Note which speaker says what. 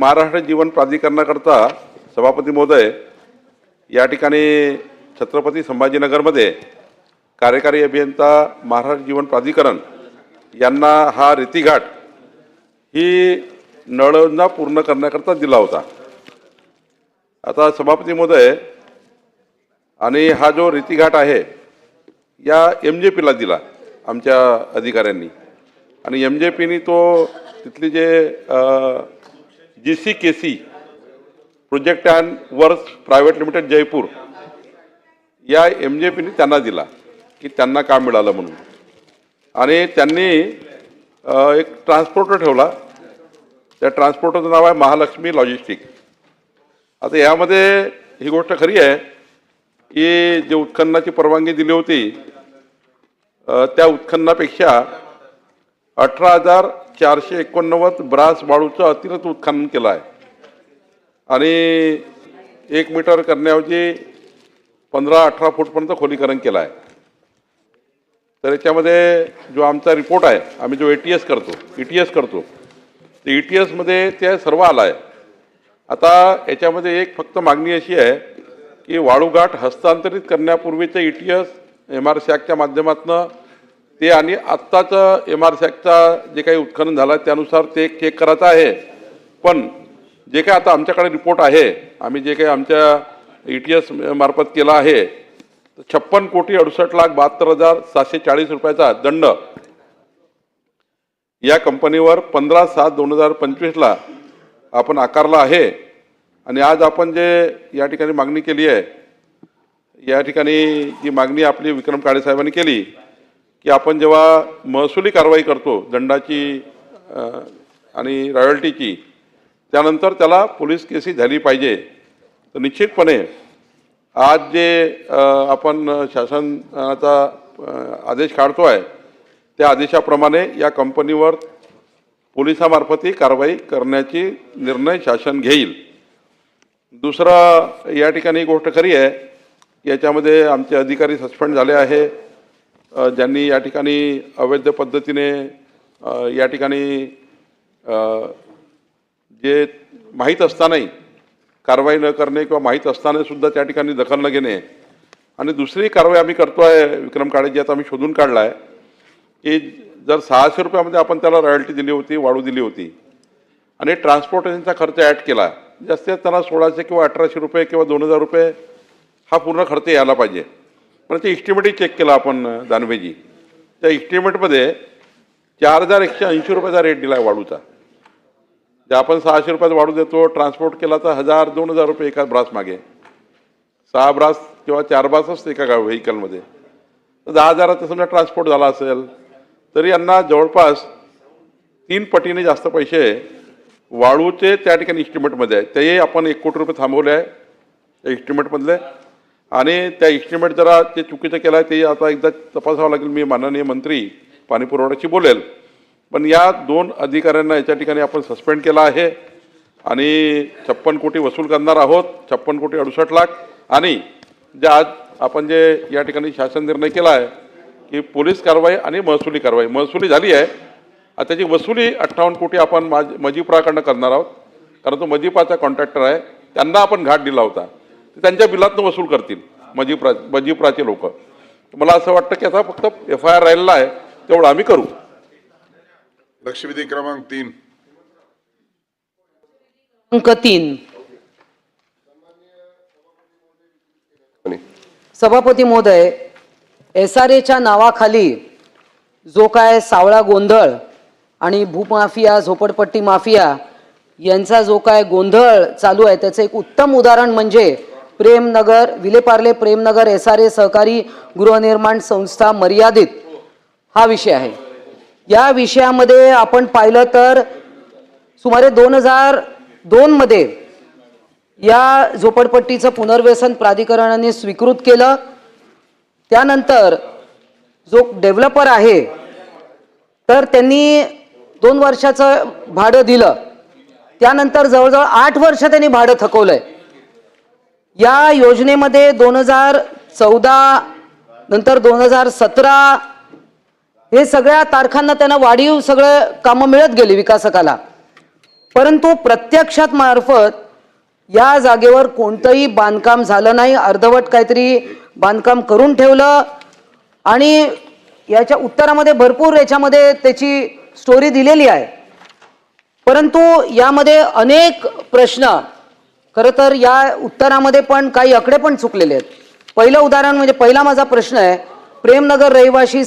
Speaker 1: महाराष्ट्र जीवन प्राधिकरणाकरता सभापती महोदय या ठिकाणी छत्रपती संभाजीनगरमध्ये कार्यकारी अभियंता महाराष्ट्र जीवन प्राधिकरण यांना हा रेतीघाट ही नळयोजना पूर्ण करण्याकरता दिला होता. आता सभापती महोदय आणि हा जो रेतीघाट आहे या एम जे पीला दिला आमच्या अधिकाऱ्यांनी. आणि एम जे पीनी तो तिथली जे G C K C project and works private limited Jaipur. या एम जे पीने त्यांना दिला की त्यांना काम मिळालं म्हणून. आणि त्यांनी एक ट्रान्सपोर्टर ठेवला. त्या ट्रान्सपोर्टरचं नाव आहे महालक्ष्मी लॉजिस्टिक आता यामध्ये ही गोष्ट खरी आहे की जे उत्खननाची परवानगी दिली होती त्या उत्खननापेक्षा अठरा हजार चारशे एकोणनव्वद ब्रास वाळूचं अतिरिक्त उत्खनन केलं आहे. आणि एक मीटर करण्याऐवजी पंधरा अठरा फूटपर्यंत खोलीकरण केलं आहे. तर याच्यामध्ये जो आमचा रिपोर्ट आहे आम्ही जो ए टी एस करतो ई टी एस करतो ते ई टी एसमध्ये ते सर्व आलं आहे. आता याच्यामध्ये एक फक्त मागणी अशी आहे की वाळूघाट हस्तांतरित करण्यापूर्वीचं E T S M R सॅकच्या माध्यमातून ते आणि आत्ताचं एम आर सॅकचा जे काही उत्खनन झालं आहे त्यानुसार ते चेक करायचं आहे. पण जे काही आता आमच्याकडे रिपोर्ट आहे आम्ही जे काही आमच्या ई टी एस मार्फत केला आहे तर छप्पन कोटी अडुसष्ट लाख बहात्तर हजार सातशे चाळीस रुपयाचा दंड या कंपनीवर पंधरा सात दोन हजार पंचवीसला आपण आकारला आहे. आणि आज आपण जे या ठिकाणी मागणी केली आहे या ठिकाणी जी मागणी आपली विक्रम काळेसाहेबांनी केली की आपण जेव्हा महसुली कारवाई करतो दंडाची आणि रॉयल्टीची त्यानंतर त्याला पोलीस केसी झाली पाहिजे. तर निश्चितपणे आज जे आपण शासनाचा आदेश काढतो आहे त्या आदेशाप्रमाणे या कंपनीवर पोलिसामार्फतही कारवाई करण्याची निर्णय शासन घेईल. दुसरं या ठिकाणी गोष्ट खरी आहे याच्यामध्ये आमचे अधिकारी सस्पेंड झाले आहे. ज्यांनी या ठिकाणी अवैध पद्धतीने या ठिकाणी जे माहीत असतानाही कारवाई न करणे किंवा माहीत असतानासुद्धा त्या ठिकाणी दखल न घेणे. आणि दुसरी कारवाई आम्ही करतो आहे विक्रम काळेजी आता आम्ही शोधून काढला आहे की जर सहाशे रुपयामध्ये आपण त्याला रॉयल्टी दिली होती वाढू दिली होती आणि ट्रान्सपोर्टेशनचा खर्च ॲड केला जास्तीत त्यांना सोळाशे किंवा अठराशे रुपये किंवा दोन हजार रुपये हा पूर्ण खर्च यायला पाहिजे. पण ते इस्टिमेटही चेक केलं आपण दानवेजी. त्या इस्टिमेटमध्ये चार हजार एकशे ऐंशी रुपयाचा रेट दिला आहे वाढूचा जे आपण सहाशे रुपयाचा वाढू देतो ट्रान्सपोर्ट केला तर हजार दोन हजार रुपये एका ब्रास मागे. सहा ब्रास किंवा चार ब्रास असते एका व्हेकलमध्ये तर दहा हजाराचा समजा ट्रान्सपोर्ट झाला असेल तरी यांना जवळपास तीन पटीने जास्त पैसे वाळूचे त्या ठिकाणी इस्टिमेटमध्ये आहे. तेही आपण एक कोटी रुपये थांबवले आहे. त्या इस्टिमेटमधले आणि त्या इस्टिमेट जरा ते चुकीचं केलं आहे ते आता एकदा तपासावं लागेल. मी माननीय मंत्री पाणी पुरवठ्याशी बोलेल. पण या दोन अधिकाऱ्यांना याच्या ठिकाणी आपण सस्पेंड केला आहे आणि छप्पन कोटी वसूल करणार आहोत छप्पन कोटी अडुसष्ट लाख. आणि जे आज आपण जे या ठिकाणी शासन निर्णय केला आहे की पोलीस कारवाई आणि महसुली कारवाई. महसुली झाली आहे. आता त्याची वसुली अठ्ठावन्न कोटी आपण माज मजिपुराकडनं करणार आहोत. कारण तो मजिपाचा कॉन्ट्रॅक्टर आहे. त्यांना आपण घाट दिला होता. त्यांच्या बिलातनं वसूल करतील मजिप्रा मजिप्राचे लोक. मला असं वाटतं की आता फक्त एफ आय आर राहिलेला आहे तेवढं आम्ही करू.
Speaker 2: लक्षवेधी क्रमांक तीन.
Speaker 3: अंक तीन. सभापती महोदय एस आर एच्या नावाखाली जो काय सावळा गोंधळ आणि भूमाफिया झोपडपट्टी माफिया यांचा जो काय गोंधळ चालू आहे त्याचं एक उत्तम उदाहरण म्हणजे Premnagar Vile Parle Premnagar S R A सहकारी गृहनिर्माण संस्था मर्यादित हा विषय आहे. या विषयामध्ये आपण पाहिलं तर सुमारे दोन हजार दोनमध्ये या झोपडपट्टीचं पुनर्वसन प्राधिकरणाने स्वीकृत केलं. त्यानंतर जो डेव्हलपर आहे तर त्यांनी दोन वर्षाचं भाडं दिलं. त्यानंतर जवळजवळ आठ वर्ष त्यांनी भाडं थकवलं आहे या योजनेमध्ये दोन हजार चौदा नंतर दोन हजार सतरा हे सगळ्या तारखांना त्यांना वाढीव सगळं कामं मिळत गेली विकासकाला. परंतु प्रत्यक्षात मार्फत या जागेवर कोणतंही बांधकाम झालं नाही. अर्धवट काहीतरी बांधकाम करून ठेवलं आणि याच्या उत्तरामध्ये भरपूर याच्यामध्ये त्याची स्टोरी दिलेली आहे. परंतु यामध्ये अनेक प्रश्न खरं तर या उत्तरामध्ये पण काही आकडे पण चुकलेले आहेत. पहिलं उदाहरण म्हणजे पहिला माझा प्रश्न आहे प्रेमनगर रहिवासी